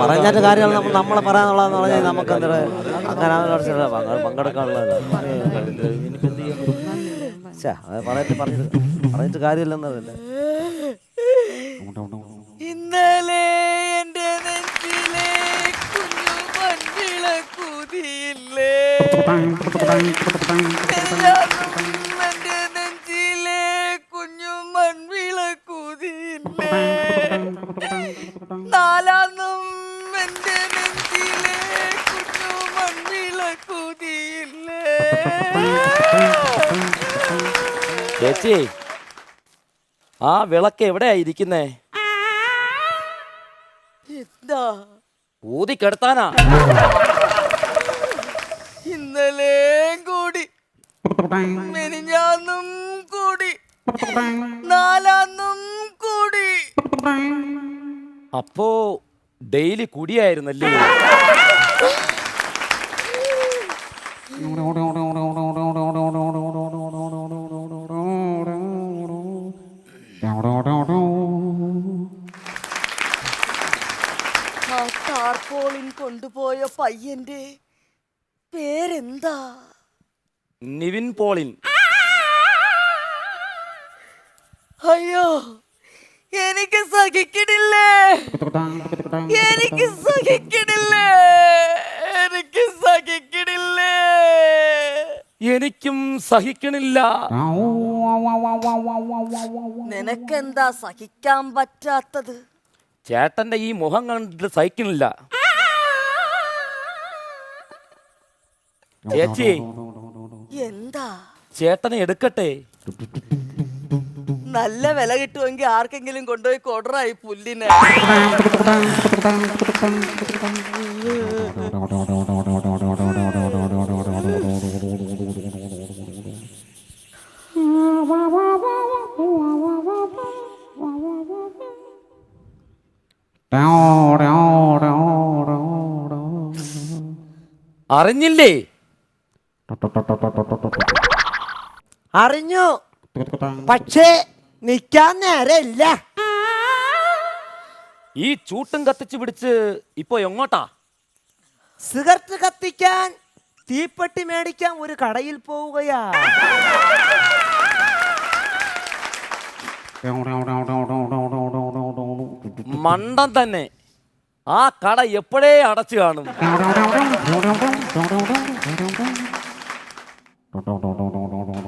പറഞ്ഞിട്ട് കാര്യങ്ങൾ നമ്മൾ നമ്മളെ പറയാന്നുള്ളതെന്ന് പറഞ്ഞാൽ നമുക്ക് എന്താ അങ്ങനെ പങ്കെടുക്കാനുള്ളത് പറഞ്ഞിട്ട് പറഞ്ഞിട്ട് ഇന്നലെ എന്റെ നെഞ്ചിലെ കുഞ്ഞു നാലാന്നും എന്റെ നെഞ്ചിലെ കുഞ്ഞു ചേച്ചി ആ വിളക്ക് എവിടെയാ ഇരിക്കുന്നേ? എന്താ? ഊതിക്കെടുത്താനാ ഇന്നലെയും കൂടി മെനിഞ്ഞാന്നും കൂടി. നാലാന്നും കൂടി. അപ്പോ ഡെയിലി കുടിയായിരുന്നല്ലേ? ആ ടാർപോളിൻ കൊണ്ടുപോയ പയ്യന്റെ പേരെന്താ? നിവിൻ പോളിൻ. അയ്യോ എനിക്ക് സഹിക്കണില്ലേ എനിക്ക് സഹിക്കണില്ലേ എനിക്ക് സഹിക്കണില്ലേ എനിക്കും സഹിക്കണില്ല. നിനക്കെന്താ സഹിക്കാൻ പറ്റാത്തത്? ചേട്ടന്റെ ഈ മുഖം കണ്ടിട്ട് സഹിക്കണില്ല. ചേച്ചി എന്താ? ചേട്ടനെ എടുക്കട്ടെ. നല്ല വില കിട്ടുമെങ്കിൽ ആർക്കെങ്കിലും കൊണ്ടുപോയി കൊടറായി പുല്ലിനെ. അറിഞ്ഞില്ലേ? അറിഞ്ഞു. പക്ഷേ നിക്കാൻ നേരമില്ല. ഈ ചൂട്ടും കത്തിച്ച് പിടിച്ച് ഇപ്പൊ എങ്ങോട്ടാ? സിഗരറ്റ് കത്തിക്കാൻ തീപ്പെട്ടി മേടിക്കാൻ ഒരു കടയിൽ പോവുകയാ. മണ്ടൻ തന്നെ. ആ കട എപ്പോഴേ അടച്ചു കാണും. ดงดงดงดงดงดง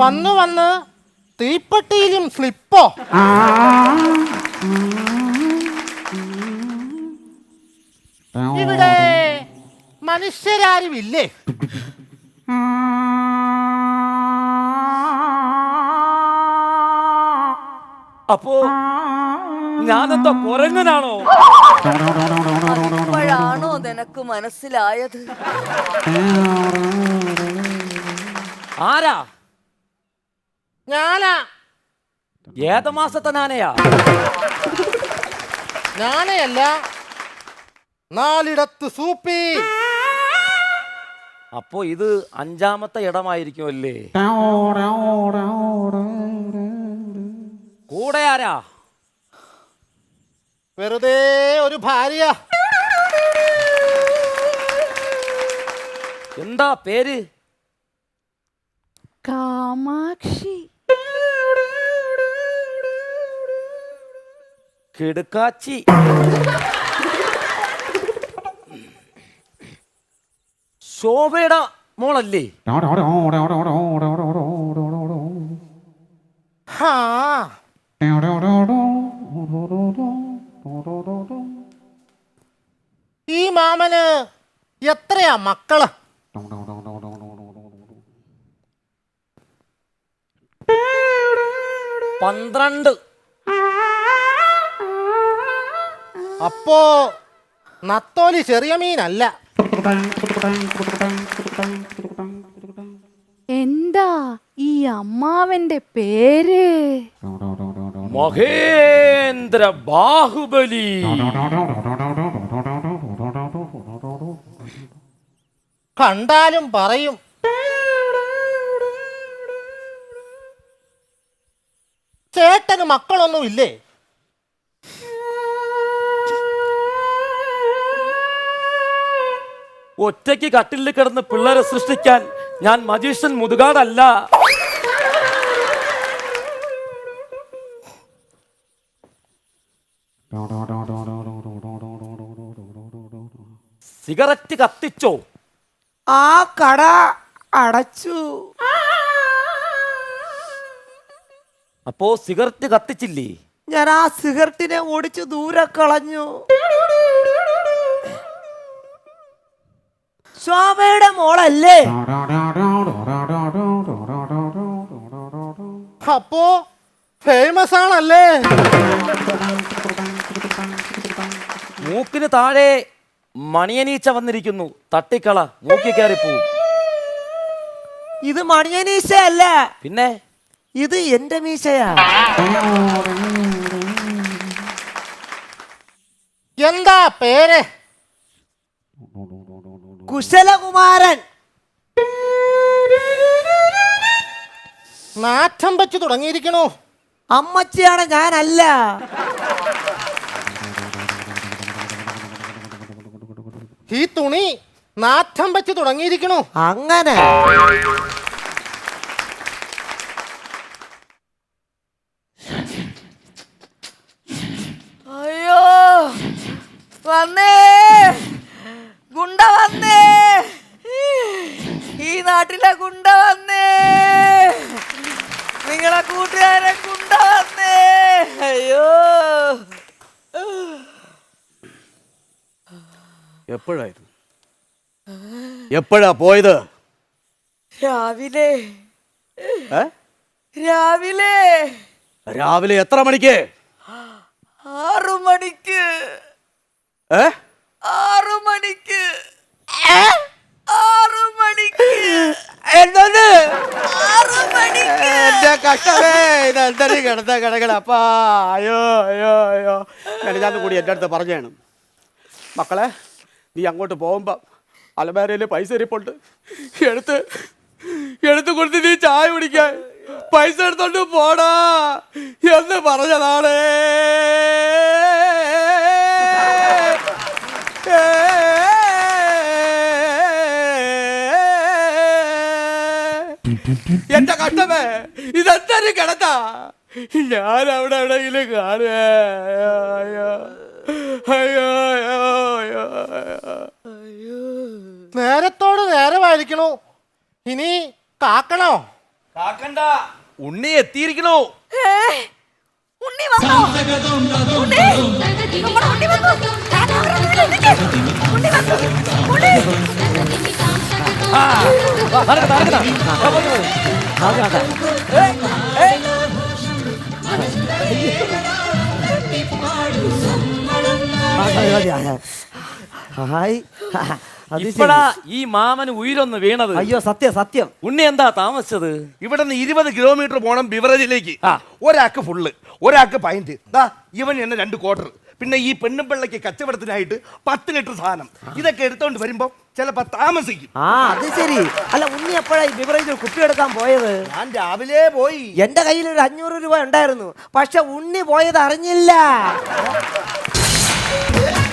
വന്ന് വന്ന് തീപ്പെട്ടിയിലും സ്ലിപ്പോ ഇവിടെ മനുഷ്യരാരും ഇല്ലേ അപ്പോ ഞാനെന്തോ കുരങ്ങനാണോ? അപ്പോഴാണോ നിനക്ക് മനസ്സിലായത്? ആരാ? ഞാനാ. ഏത മാസത്തെ നാനയാ നാനയല്ല നാലിടത്ത് സൂപ്പി. അപ്പോ ഇത് അഞ്ചാമത്തെ ഇടമായിരിക്കുമല്ലേ? കൂടെ ആരാ? വെറുതെ ഒരു ഭാര്യ. എന്താ പേര്? കാമാക്ഷി. കിടക്കാച്ചി. ശോഭയുടെ മോളല്ലേ? എത്രയാ മക്കൾ? പന്ത്രണ്ട്. അപ്പോ നത്തോലി ചെറിയ മീനല്ല. എന്താ ഈ അമ്മാവന്റെ പേര്? മഹേന്ദ്ര ബാഹുബലി. കണ്ടാലും പറയും ചേട്ടന് മക്കളൊന്നും ഇല്ലേ ഒറ്റയ്ക്ക് കട്ടിലിൽ കിടന്ന് പിള്ളേരെ സൃഷ്ടിക്കാൻ ഞാൻ മജീഷ്യൻ മുതുകാടല്ല സിഗരറ്റ് കത്തിച്ചോ ആ കട അടച്ചു. അപ്പോ സിഗരറ്റ് കത്തിച്ചില്ലേ? ഞാൻ ആ സിഗരറ്റിനെ ഓടിച്ചു ദൂരെ കളഞ്ഞു. ശോഭയുടെ മോളല്ലേ? അപ്പോ ഫേമസ് ആണല്ലേ? മൂക്കിന് താഴെ മണിയനീച്ച വന്നിരിക്കുന്നു. തട്ടിക്കള. മൂക്കി കയറി പോവും ഇത് മണിയനീച്ച അല്ല പിന്നെ? ഇത് എന്റെ മീശയാ. എന്താ പേര്? കുശലകുമാരൻ. നാറ്റം വെച്ച് തുടങ്ങിയിരിക്കണു. അമ്മച്ചിയാണ് ഞാനല്ല. ഈ തുണി നാഥം വെച്ച് തുടങ്ങിയിരിക്കണു. അങ്ങനെ. അയ്യോ വന്നേ. ഗുണ്ട വന്നേ. ഈ നാട്ടിലെ ഗുണ്ട വന്നേ. നിങ്ങളെ കൂട്ടുകാരെ ഗുണ്ട വന്നേ. അയ്യോ. എപ്പോഴായിരുന്നു? എപ്പോഴാ പോയത്? രാവിലെ. ഏ? രാവിലെ. രാവിലെ എത്ര മണിക്ക്? ആറു മണിക്ക്. ഏ? ആറു മണിക്ക്. ആറു മണിക്ക്. ആറു മണിക്ക്. എന്റെ കഷ്ടമേ ഇത് എന്തൊരു കിടത്ത കിടക്കണ? അപ്പാ അയ്യോ അയ്യോ അയ്യോ. ഞാൻ കൂടി എന്റെ അടുത്ത് പറഞ്ഞാണ്. മക്കളെ നീ അങ്ങോട്ട് പോകുമ്പോ അലമാരയിൽ പൈസ ഇരിപ്പുണ്ട്. എടുത്ത് എടുത്ത് കൊടുത്ത് നീ ചായ കുടിക്കാൻ. പൈസ എടുത്തോണ്ട് പോടാ എന്ന് പറഞ്ഞതാണ്. എന്റെ കഷ്ടമേ ഇതെന്തൊരു കിടത്താ ഞാൻ അവിടെ എവിടെയെങ്കിലും കാണുക അയ്യോ അയ്യോ അയ്യോ അയ്യോ നേരത്തോട് നേരമായിരിക്കണു ഇനി കാക്കണോ? കാക്കണ്ട. ഉണ്ണി എത്തിയിരിക്കണു. ഏ, ഉണ്ണി വന്നോ? ഉണ്ണി നമ്മുടെ ഉണ്ണി വന്നു? ഞാൻ നിന്ന് നിൽക്ക്. ഉണ്ണി വന്നു? ഉണ്ണി. ഹായ് അത് ശരി. ഇപ്പഴാ ഈ മാമന് ഉയരൊന്ന് വീണത്. അയ്യോ സത്യം സത്യം. ഉണ്ണി എന്താ താമസിച്ചത്? ഇവിടെ നിന്ന് ഇരുപത് കിലോമീറ്റർ പോണം ബിവറേജിലേക്ക്. ആ. ഒരാൾക്ക് ഫുള്ള് ഒരാൾക്ക് പൈന്റ് ദാ ഇവൻ എന്നെ രണ്ട് ക്വാർട്ടർ പിന്നെ ഈ പെണ്ണും പിള്ളയ്ക്ക് കച്ചവടത്തിനായിട്ട് പത്ത് ലിറ്റർ സാധനം. ഇതൊക്കെ എടുത്തോണ്ട് വരുമ്പോ ചിലപ്പോ താമസിക്കും. ആ അത് ശരി. അല്ല ഉണ്ണി എപ്പോഴാ ഈ ബിവറേജിൽ കുപ്പി എടുക്കാൻ പോയത്? ഞാൻ രാവിലെ പോയി. എന്റെ കയ്യിൽ ഒരു അഞ്ഞൂറ് രൂപ ഉണ്ടായിരുന്നു. പക്ഷെ ഉണ്ണി പോയത് അറിഞ്ഞില്ല. Yeah.